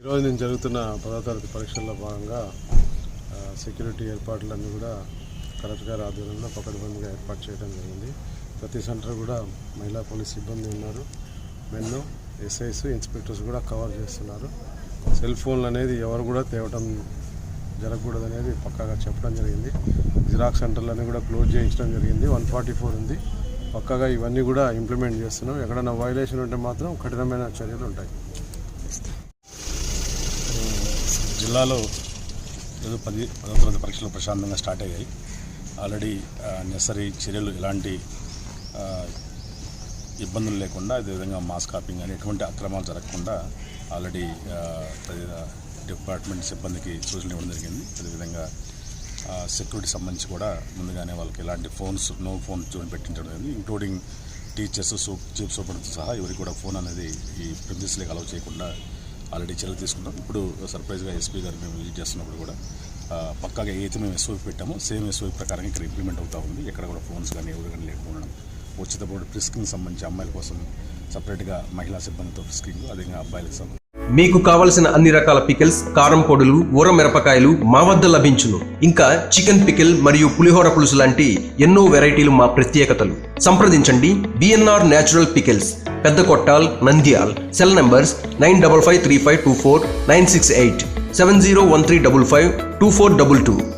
ఈరోజు నేను జరుగుతున్న పదో తరగతి పరీక్షల్లో భాగంగా సెక్యూరిటీ ఏర్పాట్లన్నీ కూడా కలెక్టర్ గారి ఆధ్వర్యంలో పకడ్బందీగా ఏర్పాటు చేయడం జరిగింది. ప్రతి సెంటర్ కూడా మహిళా పోలీస్ సిబ్బంది ఉన్నారు. మెన్ ఎస్ఐస్ ఇన్స్పెక్టర్స్ కూడా కవర్ చేస్తున్నారు. సెల్ ఫోన్లు అనేది ఎవరు కూడా తేవటం జరగకూడదు అనేది పక్కాగా చెప్పడం జరిగింది. జిరాక్స్ సెంటర్లన్నీ కూడా క్లోజ్ చేయించడం జరిగింది. వన్ ఫార్టీ ఫోర్ ఉంది. పక్కాగా ఇవన్నీ కూడా ఇంప్లిమెంట్ చేస్తున్నాం. ఎక్కడైనా వైలేషన్ ఉంటే మాత్రం కఠినమైన చర్యలు ఉంటాయి. జిల్లాలో ఏదో పది పదో తరగతి పరీక్షలు ప్రశాంతంగా స్టార్ట్ అయ్యాయి. ఆల్రెడీ నెసరీ చర్యలు ఎలాంటి ఇబ్బందులు లేకుండా అదేవిధంగా మాస్ కాపింగ్ కానీ ఎటువంటి అక్రమాలు జరగకుండా ఆల్రెడీ డిపార్ట్మెంట్ సిబ్బందికి సూచనలు ఇవ్వడం జరిగింది. అదేవిధంగా సెక్యూరిటీ సంబంధించి కూడా ముందుగానే వాళ్ళకి ఎలాంటి ఫోన్స్ నో ఫోన్ జోన్ పెట్టించడం జరిగింది. ఇంక్లూడింగ్ టీచర్స్ సూప్ చీఫ్ సూపర్తో సహా ఎవరికి కూడా ఫోన్ అనేది ఈ ప్రిన్సిస్లకి అలౌ చేయకుండా ఆల్రెడీ చర్యలు తీసుకున్నాం. ఇప్పుడు సర్ప్రైజ్గా ఎస్పీ గారు మేము విజిట్ చేస్తున్నప్పుడు కూడా పక్కాగా ఏదైతే మేము ఎస్ఓపి పెట్టామో సేమ్ ఎస్ఓపి ప్రకారం ఇక్కడ ఇంప్లిమెంట్ అవుతూ ఉంది. ఎక్కడ కూడా ఫోన్స్ కానీ ఎవరు కానీ లేకపోవడం ఉచిత బోర్డు ఫ్రిస్కింగ్ సంబంధించి అమ్మాయిల కోసం సపరేట్గా మహిళా సిబ్బందితో ఫ్రిస్కింగ్ అదేవిధంగా అబ్బాయిలకు సంబంధించి మీకు కావలసిన అన్ని రకాల పికిల్స్ కారం పొడులు ఊర మిరపకాయలు మా వద్ద లభించును. ఇంకా చికెన్ పికిల్ మరియు పులిహోర పులుసు లాంటి ఎన్నో వెరైటీలు మా ప్రత్యేకతలు. సంప్రదించండి BNR natural pickles Peddakottal, Nandyal. Cell numbers 9553524 968 701355 2422.